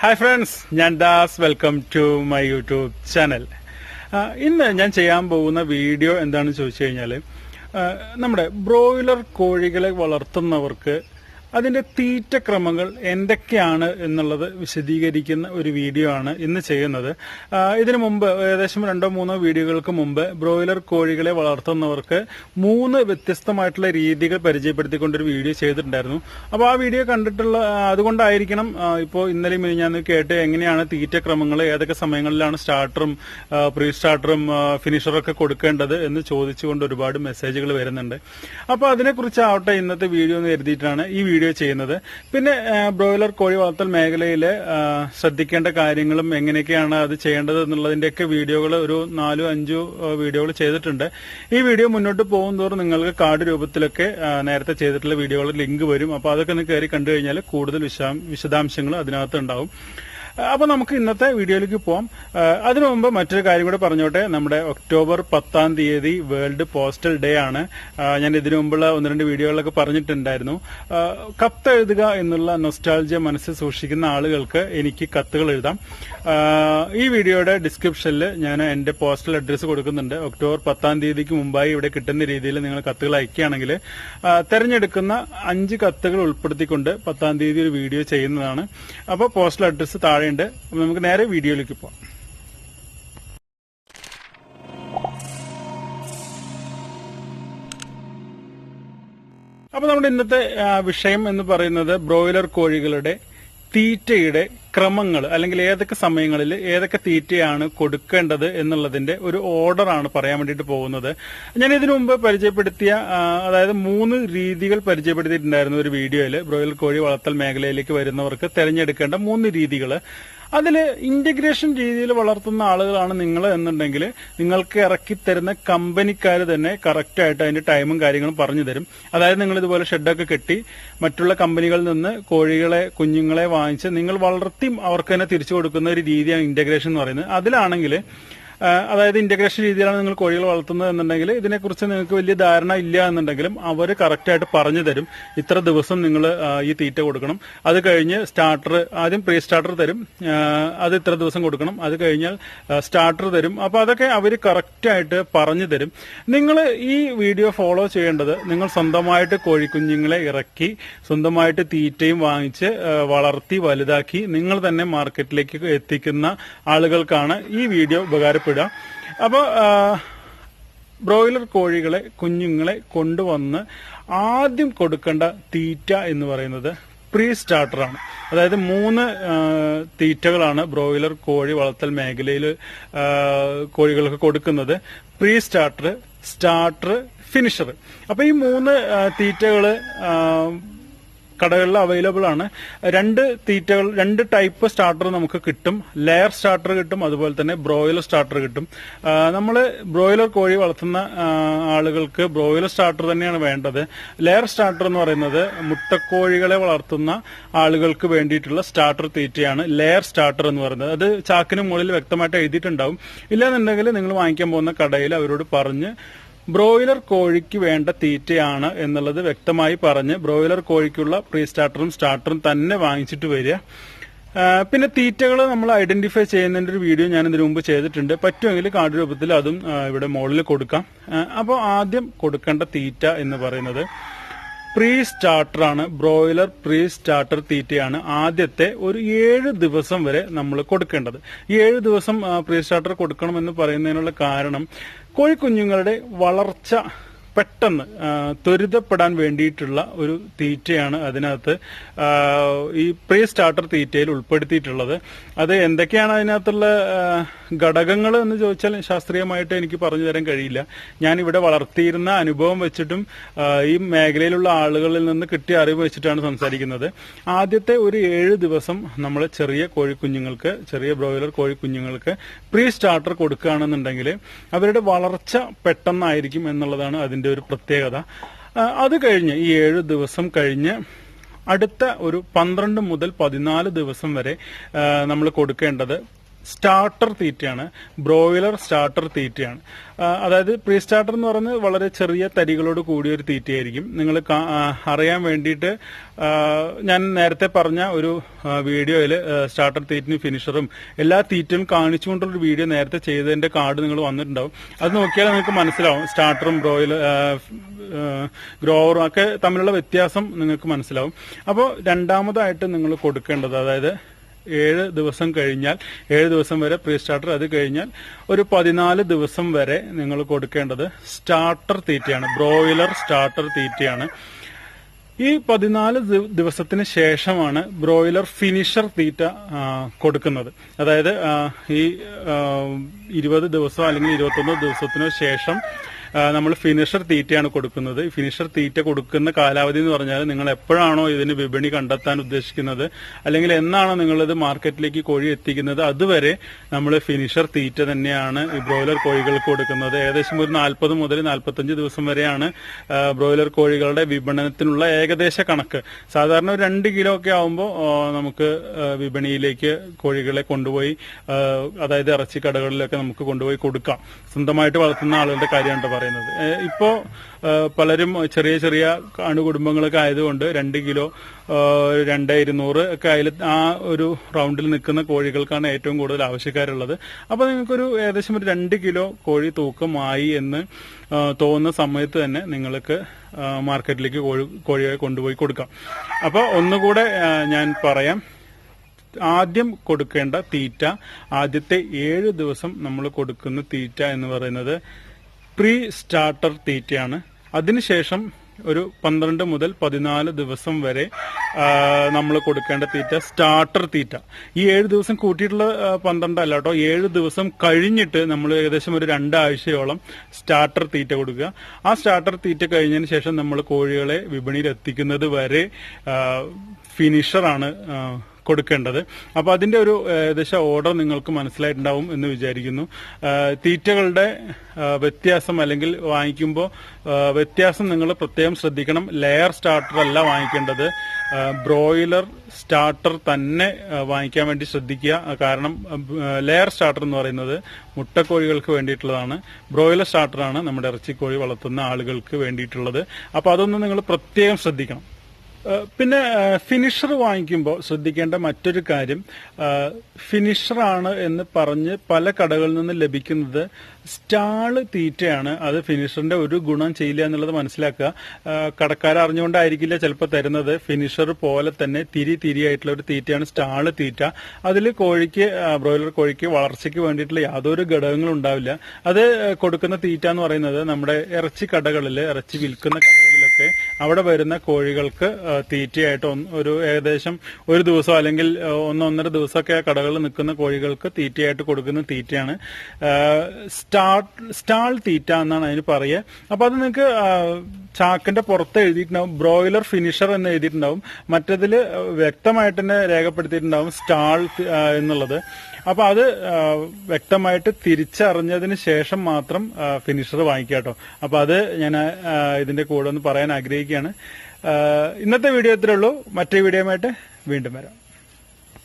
Hi friends ഞാൻ Das. Welcome to my YouTube channel ഇന്ന് ഞാൻ ചെയ്യാൻ പോകുന്ന വീഡിയോ എന്താണെന്ന് ചോദിച്ചു കഴിഞ്ഞാൽ നമ്മുടെ ബ്രോയിലർ കോഴികളെ വളർത്തുന്നവർക്ക് അതിന്റെ തീറ്റക്രമങ്ങൾ എന്തൊക്കെയാണ് എന്നുള്ളത് വിശദീകരിക്കുന്ന ഒരു വീഡിയോ ആണ് ഇന്ന് ചെയ്യുന്നത്. ഇതിനു മുമ്പ് ഏകദേശം രണ്ടോ മൂന്നോ വീഡിയോകൾക്ക് മുമ്പ് ബ്രോയിലർ കോഴികളെ വളർത്തുന്നവർക്ക് മൂന്ന് വ്യത്യസ്തമായിട്ടുള്ള രീതികൾ പരിചയപ്പെടുത്തിക്കൊണ്ടൊരു വീഡിയോ ചെയ്തിട്ടുണ്ടായിരുന്നു. അപ്പോൾ ആ വീഡിയോ കണ്ടിട്ടുള്ള അതുകൊണ്ടായിരിക്കണം ഇപ്പോൾ ഇന്നലെ ഞാൻ കേട്ട് എങ്ങനെയാണ് തീറ്റക്രമങ്ങൾ ഏതൊക്കെ സമയങ്ങളിലാണ് സ്റ്റാർട്ടറും പ്രീ സ്റ്റാർട്ടറും ഫിനിഷറും ഒക്കെ കൊടുക്കേണ്ടത് എന്ന് ചോദിച്ചുകൊണ്ട് ഒരുപാട് മെസ്സേജുകൾ വരുന്നുണ്ട്. അപ്പോൾ അതിനെക്കുറിച്ച് ആവട്ടെ ഇന്നത്തെ വീഡിയോ എന്ന് കരുതിയിട്ടാണ് ഈ ചെയ്യുന്നത്. പിന്നെ ബ്രോയിലർ കോഴി വളർത്തൽ മേഖലയിൽ ശ്രദ്ധിക്കേണ്ട കാര്യങ്ങളും എങ്ങനെയൊക്കെയാണ് അത് ചെയ്യേണ്ടത് എന്നുള്ളതിന്റെയൊക്കെ വീഡിയോകൾ ഒരു നാലോ അഞ്ചോ വീഡിയോകൾ ചെയ്തിട്ടുണ്ട്. ഈ വീഡിയോ മുന്നോട്ട് പോകും തോറും നിങ്ങൾക്ക് കാർഡ് രൂപത്തിലൊക്കെ നേരത്തെ ചെയ്തിട്ടുള്ള വീഡിയോകളുടെ ലിങ്ക് വരും. അപ്പോൾ അതൊക്കെ ഒന്ന് കയറി കണ്ടു കഴിഞ്ഞാൽ കൂടുതൽ വിശദാം- വിശദാംശങ്ങൾ അതിനകത്ത് ഉണ്ടാവും. അപ്പൊ നമുക്ക് ഇന്നത്തെ വീഡിയോയിലേക്ക് പോവാം. അതിനു മുമ്പ് മറ്റൊരു കാര്യം കൂടെ പറഞ്ഞോട്ടെ. നമ്മുടെ ഒക്ടോബർ പത്താം തീയതി വേൾഡ് പോസ്റ്റൽ ഡേ ആണ്. ഞാൻ ഇതിനു മുമ്പുള്ള ഒന്ന് രണ്ട് വീഡിയോകളിലൊക്കെ പറഞ്ഞിട്ടുണ്ടായിരുന്നു. കത്ത് എഴുതുക എന്നുള്ള നൊസ്റ്റാൾജിയ മനസ്സിൽ സൂക്ഷിക്കുന്ന ആളുകൾക്ക് എനിക്ക് കത്തുകൾ എഴുതാം. ഈ വീഡിയോയുടെ ഡിസ്ക്രിപ്ഷനിൽ ഞാൻ എന്റെ പോസ്റ്റൽ അഡ്രസ്സ് കൊടുക്കുന്നുണ്ട്. ഒക്ടോബർ പത്താം തീയതിക്ക് മുമ്പായി ഇവിടെ കിട്ടുന്ന രീതിയിൽ നിങ്ങൾ കത്തുകൾ അയക്കുകയാണെങ്കിൽ തെരഞ്ഞെടുക്കുന്ന അഞ്ച് കത്തുകൾ ഉൾപ്പെടുത്തിക്കൊണ്ട് പത്താം തീയതി ഒരു വീഡിയോ ചെയ്യുന്നതാണ്. അപ്പോൾ പോസ്റ്റൽ അഡ്രസ്സ് താഴെയുണ്ട് അപ്പോൾ നമുക്ക് നേരെ വീഡിയോയിലേക്ക് പോവാം. അപ്പൊ നമ്മുടെ ഇന്നത്തെ വിഷയം എന്ന് പറയുന്നത് ബ്രോയിലർ കോഴികളുടെ തീറ്റയുടെ ക്രമങ്ങൾ അല്ലെങ്കിൽ ഏതൊക്കെ സമയങ്ങളിൽ ഏതൊക്കെ തീറ്റയാണ് കൊടുക്കേണ്ടത് എന്നുള്ളതിന്റെ ഒരു ഓർഡറാണ് പറയാൻ വേണ്ടിയിട്ട് പോകുന്നത്. ഞാൻ ഇതിനു മുമ്പ് പരിചയപ്പെടുത്തിയ അതായത് മൂന്ന് രീതികൾ പരിചയപ്പെടുത്തിയിട്ടുണ്ടായിരുന്നു ഒരു വീഡിയോയിൽ ബ്രോയിൽ കോഴി വളർത്തൽ മേഖലയിലേക്ക് വരുന്നവർക്ക് തിരഞ്ഞെടുക്കേണ്ട മൂന്ന് രീതികൾ അതിൽ ഇന്റഗ്രേഷൻ രീതിയിൽ വളർത്തുന്ന ആളുകളാണ് നിങ്ങൾ എന്നുണ്ടെങ്കിൽ നിങ്ങൾക്ക് ഇറക്കി തരുന്ന കമ്പനിക്കാർ തന്നെ കറക്റ്റ് ആയിട്ട് അതിന്റെ ടൈമും കാര്യങ്ങളും പറഞ്ഞു തരും. അതായത് നിങ്ങൾ ഇതുപോലെ ഷെഡൊക്കെ കെട്ടി മറ്റുള്ള കമ്പനികളിൽ നിന്ന് കോഴികളെ കുഞ്ഞുങ്ങളെ വാങ്ങിച്ച് നിങ്ങൾ വളർത്തി അവർക്ക് തന്നെ തിരിച്ചു കൊടുക്കുന്ന ഒരു രീതിയാണ് ഇന്റഗ്രേഷൻ എന്ന് പറയുന്നത്. അതിലാണെങ്കിൽ അതായത് ഇന്റഗ്രേഷൻ രീതിയിലാണ് നിങ്ങൾ കോഴികൾ വളർത്തുന്നത് എന്നുണ്ടെങ്കിൽ ഇതിനെക്കുറിച്ച് നിങ്ങൾക്ക് വലിയ ധാരണ ഇല്ല എന്നുണ്ടെങ്കിലും അവർ കറക്റ്റായിട്ട് പറഞ്ഞു തരും. ഇത്ര ദിവസം നിങ്ങൾ ഈ തീറ്റ കൊടുക്കണം. അത് കഴിഞ്ഞ് സ്റ്റാർട്ടർ ആദ്യം പ്രീ സ്റ്റാർട്ടർ തരും അത് ഇത്ര ദിവസം കൊടുക്കണം. അത് കഴിഞ്ഞാൽ സ്റ്റാർട്ടർ തരും. അപ്പോൾ അതൊക്കെ അവർ കറക്റ്റായിട്ട് പറഞ്ഞു തരും. നിങ്ങൾ ഈ വീഡിയോ ഫോളോ ചെയ്യേണ്ടത് നിങ്ങൾ സ്വന്തമായിട്ട് കോഴിക്കുഞ്ഞുങ്ങളെ ഇറക്കി സ്വന്തമായിട്ട് തീറ്റയും വാങ്ങിച്ച് വളർത്തി വലുതാക്കി നിങ്ങൾ തന്നെ മാർക്കറ്റിലേക്ക് എത്തിക്കുന്ന ആളുകൾക്കാണ് ഈ വീഡിയോ ഉപകാരപ്പെടുക അപ്പോൾ ബ്രോയിലർ കോഴികളെ കുഞ്ഞുങ്ങളെ കൊണ്ടുവന്ന് ആദ്യം കൊടുക്കേണ്ട തീറ്റ എന്ന് പറയുന്നത് പ്രീ സ്റ്റാർട്ടറാണ് അതായത് മൂന്ന് തീറ്റകളാണ് ബ്രോയിലർ കോഴി വളർത്തൽ മേഖലയിൽ കോഴികൾക്ക് കൊടുക്കുന്നത്. Pre starter starter finisher. അപ്പൊ ഈ മൂന്ന് തീറ്റകൾ കടകളിൽ അവൈലബിൾ ആണ്. രണ്ട് തീറ്റകൾ രണ്ട് ടൈപ്പ് സ്റ്റാർട്ടർ നമുക്ക് കിട്ടും. ലെയർ സ്റ്റാർട്ടർ കിട്ടും അതുപോലെ തന്നെ ബ്രോയിലർ സ്റ്റാർട്ടർ കിട്ടും. നമ്മൾ ബ്രോയിലർ കോഴി വളർത്തുന്ന ആളുകൾക്ക് ബ്രോയിലർ സ്റ്റാർട്ടർ തന്നെയാണ് വേണ്ടത്. ലെയർ സ്റ്റാർട്ടർ എന്ന് പറയുന്നത് മുട്ടക്കോഴികളെ വളർത്തുന്ന ആളുകൾക്ക് വേണ്ടിയിട്ടുള്ള സ്റ്റാർട്ടർ തീറ്റയാണ് ലെയർ സ്റ്റാർട്ടർ എന്ന് പറയുന്നത്. അത് ചാക്കിന് മുകളിൽ വ്യക്തമായിട്ട് എഴുതിയിട്ടുണ്ടാവും. ഇല്ലാന്നുണ്ടെങ്കിൽ നിങ്ങൾ വാങ്ങിക്കാൻ പോകുന്ന കടയിൽ അവരോട് പറഞ്ഞ് ബ്രോയിലർ കോഴിക്ക് വേണ്ട തീറ്റയാണ് എന്നുള്ളത് വ്യക്തമായി പറഞ്ഞ് ബ്രോയിലർ കോഴിക്കുള്ള പ്രീ സ്റ്റാർട്ടറും സ്റ്റാർട്ടറും തന്നെ വാങ്ങിച്ചിട്ട് വരിക. പിന്നെ തീറ്റകൾ നമ്മൾ ഐഡന്റിഫൈ ചെയ്യുന്നതിന്റെ ഒരു വീഡിയോ ഞാൻ ഇതിനു മുമ്പ് ചെയ്തിട്ടുണ്ട്. പറ്റുമെങ്കിൽ കാർഡ് രൂപത്തിൽ അതും ഇവിടെ മുകളിൽ കൊടുക്കാം. അപ്പോൾ ആദ്യം കൊടുക്കേണ്ട തീറ്റ എന്ന് പറയുന്നത് പ്രീ സ്റ്റാർട്ടറാണ് ബ്രോയിലർ പ്രീ സ്റ്റാർട്ടർ തീറ്റയാണ് ആദ്യത്തെ ഒരു ഏഴ് ദിവസം വരെ നമ്മൾ കൊടുക്കേണ്ടത്. ഈ ഏഴ് ദിവസം പ്രീ സ്റ്റാർട്ടർ കൊടുക്കണമെന്ന് പറയുന്നതിനുള്ള കാരണം കോഴിക്കുഞ്ഞുങ്ങളുടെ വളർച്ച പെട്ടെന്ന് ത്വരിതപ്പെടാൻ വേണ്ടിയിട്ടുള്ള ഒരു തീറ്റയാണ് അതിനകത്ത് ഈ പ്രീ സ്റ്റാർട്ടർ തീറ്റയിൽ ഉൾപ്പെടുത്തിയിട്ടുള്ളത്. അത് എന്തൊക്കെയാണ് അതിനകത്തുള്ള ഘടകങ്ങൾ എന്ന് ചോദിച്ചാൽ ശാസ്ത്രീയമായിട്ട് എനിക്ക് പറഞ്ഞു തരാൻ കഴിയില്ല. ഞാൻ ഇവിടെ വളർത്തിയിരുന്ന അനുഭവം വെച്ചിട്ടും ഈ മേഖലയിലുള്ള ആളുകളിൽ നിന്ന് കിട്ടിയ അറിവ് വെച്ചിട്ടാണ് സംസാരിക്കുന്നത്. ആദ്യത്തെ ഒരു ഏഴ് ദിവസം നമ്മൾ ചെറിയ കോഴിക്കുഞ്ഞുങ്ങൾക്ക് ചെറിയ ബ്രോയിലർ കോഴിക്കുഞ്ഞുങ്ങൾക്ക് പ്രീ സ്റ്റാർട്ടർ കൊടുക്കുകയാണെന്നുണ്ടെങ്കിൽ അവരുടെ വളർച്ച പെട്ടെന്നായിരിക്കും എന്നുള്ളതാണ് അതിന്റെ ഒരു പ്രത്യേകത. അത് കഴിഞ്ഞ് ഈ ഏഴ് ദിവസം കഴിഞ്ഞ് അടുത്ത ഒരു പന്ത്രണ്ട് മുതൽ പതിനാല് ദിവസം വരെ നമ്മൾ കൊടുക്കേണ്ടത് സ്റ്റാർട്ടർ തീറ്റയാണ്. ബ്രോയിലർ സ്റ്റാർട്ടർ തീറ്റയാണ്. അതായത് പ്രീ സ്റ്റാർട്ടർ എന്ന് പറയുന്നത് വളരെ ചെറിയ തരികളോട് കൂടിയ ഒരു തീറ്റയായിരിക്കും. നിങ്ങൾ അറിയാൻ വേണ്ടിയിട്ട് ഞാൻ നേരത്തെ പറഞ്ഞ ഒരു വീഡിയോയിൽ സ്റ്റാർട്ടർ തീറ്റിനും ഫിനിഷറും എല്ലാ തീറ്റയും കാണിച്ചുകൊണ്ടുള്ള വീഡിയോ നേരത്തെ ചെയ്തതിന്റെ കാർഡ് നിങ്ങൾ വന്നിട്ടുണ്ടാവും. അത് നോക്കിയാൽ നിങ്ങൾക്ക് മനസ്സിലാവും. സ്റ്റാർട്ടറും ബ്രോയിലർ ഗ്രോവറും ഒക്കെ തമ്മിലുള്ള വ്യത്യാസം നിങ്ങൾക്ക് മനസ്സിലാവും. അപ്പോൾ രണ്ടാമതായിട്ട് നിങ്ങൾ കൊടുക്കേണ്ടത് അതായത് ഏഴ് ദിവസം കഴിഞ്ഞാൽ ഏഴ് ദിവസം വരെ പ്രീ സ്റ്റാർട്ടർ അത് കഴിഞ്ഞാൽ ഒരു പതിനാല് ദിവസം വരെ നിങ്ങൾ കൊടുക്കേണ്ടത് സ്റ്റാർട്ടർ തീറ്റയാണ് ബ്രോയിലർ സ്റ്റാർട്ടർ തീറ്റയാണ്. ഈ പതിനാല് ദിവസത്തിന് ശേഷമാണ് ബ്രോയിലർ ഫിനിഷർ തീറ്റ കൊടുക്കുന്നത്. അതായത് ഈ ഇരുപത് ദിവസം അല്ലെങ്കിൽ ഇരുപത്തൊന്ന് ദിവസത്തിനു ശേഷം നമ്മൾ ഫിനിഷർ തീറ്റയാണ് കൊടുക്കുന്നത്. ഫിനിഷർ തീറ്റ കൊടുക്കുന്ന കാലാവധി എന്ന് പറഞ്ഞാൽ നിങ്ങൾ എപ്പോഴാണോ ഇതിന് വിപണി കണ്ടെത്താൻ ഉദ്ദേശിക്കുന്നത് അല്ലെങ്കിൽ എന്നാണോ ഇത് മാർക്കറ്റിലേക്ക് കോഴി എത്തിക്കുന്നത് അതുവരെ നമ്മൾ ഫിനിഷർ തീറ്റ തന്നെയാണ് ഈ ബ്രോയിലർ കോഴികൾക്ക് കൊടുക്കുന്നത്. ഏകദേശം ഒരു നാൽപ്പത് മുതൽ നാൽപ്പത്തഞ്ച് ദിവസം വരെയാണ് ബ്രോയിലർ കോഴികളുടെ വിപണനത്തിനുള്ള ഏകദേശ കണക്ക്. സാധാരണ ഒരു രണ്ട് കിലോ ഒക്കെ ആവുമ്പോൾ നമുക്ക് വിപണിയിലേക്ക് കോഴികളെ കൊണ്ടുപോയി അതായത് ഇറച്ചി കടകളിലൊക്കെ നമുക്ക് കൊണ്ടുപോയി കൊടുക്കാം. സ്വന്തമായിട്ട് വളർത്തുന്ന ആളുകളുടെ കാര്യമാണ് ട്ടോ പറയുന്നത്. ഇപ്പോൾ ഇപ്പോ പലരും ചെറിയ ചെറിയ അണുകുടുംബങ്ങളൊക്കെ ആയതുകൊണ്ട് രണ്ട് കിലോ രണ്ട് ഇരുന്നൂറ് ഒക്കെ അതിൽ ആ ഒരു റൗണ്ടിൽ നിൽക്കുന്ന കോഴികൾക്കാണ് ഏറ്റവും കൂടുതൽ ആവശ്യക്കാരുള്ളത്. അപ്പൊ നിങ്ങൾക്കൊരു ഏകദേശം ഒരു രണ്ട് കിലോ കോഴി തൂക്കമായി എന്ന് തോന്നുന്ന സമയത്ത് തന്നെ നിങ്ങൾക്ക് മാർക്കറ്റിലേക്ക് കോഴി കോഴിയെ കൊണ്ടുപോയി കൊടുക്കാം. അപ്പോൾ ഒന്നുകൂടെ ഞാൻ പറയാം. ആദ്യം കൊടുക്കേണ്ട തീറ്റ ആദ്യത്തെ ഏഴ് ദിവസം നമ്മൾ കൊടുക്കുന്ന തീറ്റ എന്ന് പറയുന്നത് പ്രീ സ്റ്റാർട്ടർ തീറ്റയാണ്. അതിനുശേഷം ഒരു പന്ത്രണ്ട് മുതൽ പതിനാല് ദിവസം വരെ നമ്മൾ കൊടുക്കേണ്ട തീറ്റ സ്റ്റാർട്ടർ തീറ്റ. ഈ ഏഴ് ദിവസം കൂട്ടിയിട്ടുള്ള പന്ത്രണ്ടല്ല കേട്ടോ ഏഴ് ദിവസം കഴിഞ്ഞിട്ട് നമ്മൾ ഏകദേശം ഒരു രണ്ടാഴ്ചയോളം സ്റ്റാർട്ടർ തീറ്റ കൊടുക്കുക. ആ സ്റ്റാർട്ടർ തീറ്റ കഴിഞ്ഞതിന് ശേഷം നമ്മൾ കോഴികളെ വിപണിയിൽ എത്തിക്കുന്നത് വരെ ഫിനിഷറാണ് കൊടുക്കേണ്ടത്. അപ്പൊ അതിന്റെ ഒരു ഏകദേശം ഓർഡർ നിങ്ങൾക്ക് മനസ്സിലായിട്ടുണ്ടാവും എന്ന് വിചാരിക്കുന്നു. തീറ്റകളുടെ വ്യത്യാസം അല്ലെങ്കിൽ വാങ്ങിക്കുമ്പോൾ വ്യത്യാസം നിങ്ങൾ പ്രത്യേകം ശ്രദ്ധിക്കണം. ലെയർ സ്റ്റാർട്ടർ അല്ല വാങ്ങിക്കേണ്ടത് ബ്രോയിലർ സ്റ്റാർട്ടർ തന്നെ വാങ്ങിക്കാൻ വേണ്ടി ശ്രദ്ധിക്കുക. കാരണം ലെയർ സ്റ്റാർട്ടർ എന്ന് പറയുന്നത് മുട്ടക്കോഴികൾക്ക് വേണ്ടിയിട്ടുള്ളതാണ്. ബ്രോയിലർ സ്റ്റാർട്ടറാണ് നമ്മുടെ ഇറച്ചിക്കോഴി വളർത്തുന്ന ആളുകൾക്ക് വേണ്ടിയിട്ടുള്ളത്. അപ്പോൾ അതൊന്ന് നിങ്ങൾ പ്രത്യേകം ശ്രദ്ധിക്കണം. പിന്നെ ഫിനിഷർ വാങ്ങിക്കുമ്പോൾ ശ്രദ്ധിക്കേണ്ട മറ്റൊരു കാര്യം ഫിനിഷറാണ് എന്ന് പറഞ്ഞ് പല കടകളിൽ നിന്ന് ലഭിക്കുന്നത് സ്റ്റാൾ തീറ്റയാണ്. അത് ഫിനിഷറിന്റെ ഒരു ഗുണം ചെയ്യില്ല എന്നുള്ളത് മനസ്സിലാക്കുക. കടക്കാർ അറിഞ്ഞുകൊണ്ടായിരിക്കില്ല ചിലപ്പോൾ തരുന്നത്. ഫിനിഷർ പോലെ തന്നെ തിരി തിരിയായിട്ടുള്ള ഒരു തീറ്റയാണ് സ്റ്റാൾ തീറ്റ. അതിൽ കോഴിക്ക് ബ്രോയിലർ കോഴിക്ക് വളർച്ചയ്ക്ക് വേണ്ടിയിട്ടുള്ള യാതൊരു ഘടകങ്ങളും ഉണ്ടാവില്ല. അത് കൊടുക്കുന്ന തീറ്റ എന്ന് പറയുന്നത് നമ്മുടെ ഇറച്ചി കടകളിൽ ഇറച്ചി വിൽക്കുന്ന കടകളിലൊക്കെ അവിടെ വരുന്ന കോഴികൾക്ക് തീറ്റയായിട്ട് ഒരു ഏകദേശം ഒരു ദിവസം അല്ലെങ്കിൽ ഒന്നൊന്നര ദിവസമൊക്കെ ആ കടകളിൽ നിൽക്കുന്ന കോഴികൾക്ക് തീറ്റയായിട്ട് കൊടുക്കുന്ന തീറ്റയാണ്. സ്റ്റാൾ തീറ്റ എന്നാണ് അതിന് പറയുക. അപ്പൊ അത് നിങ്ങൾക്ക് ചാക്കിന്റെ പുറത്ത് എഴുതിയിട്ടുണ്ടാവും. ബ്രോയിലർ ഫിനിഷർ എന്ന് എഴുതിയിട്ടുണ്ടാവും. മറ്റതിൽ വ്യക്തമായിട്ട് തന്നെ രേഖപ്പെടുത്തിയിട്ടുണ്ടാവും സ്റ്റാൾ എന്നുള്ളത്. അപ്പൊ അത് വ്യക്തമായിട്ട് തിരിച്ചറിഞ്ഞതിന് ശേഷം മാത്രം ഫിനിഷർ വാങ്ങിക്കുക കേട്ടോ. അപ്പൊ അത് ഞാൻ ഇതിന്റെ കൂടെ ഒന്ന് പറയാൻ ആഗ്രഹിക്കുകയാണ്. ഇന്നത്തെ വീഡിയോ ഇത്രയുള്ളൂ മറ്റേ വീഡിയോയുമായിട്ട് വീണ്ടും വരാം.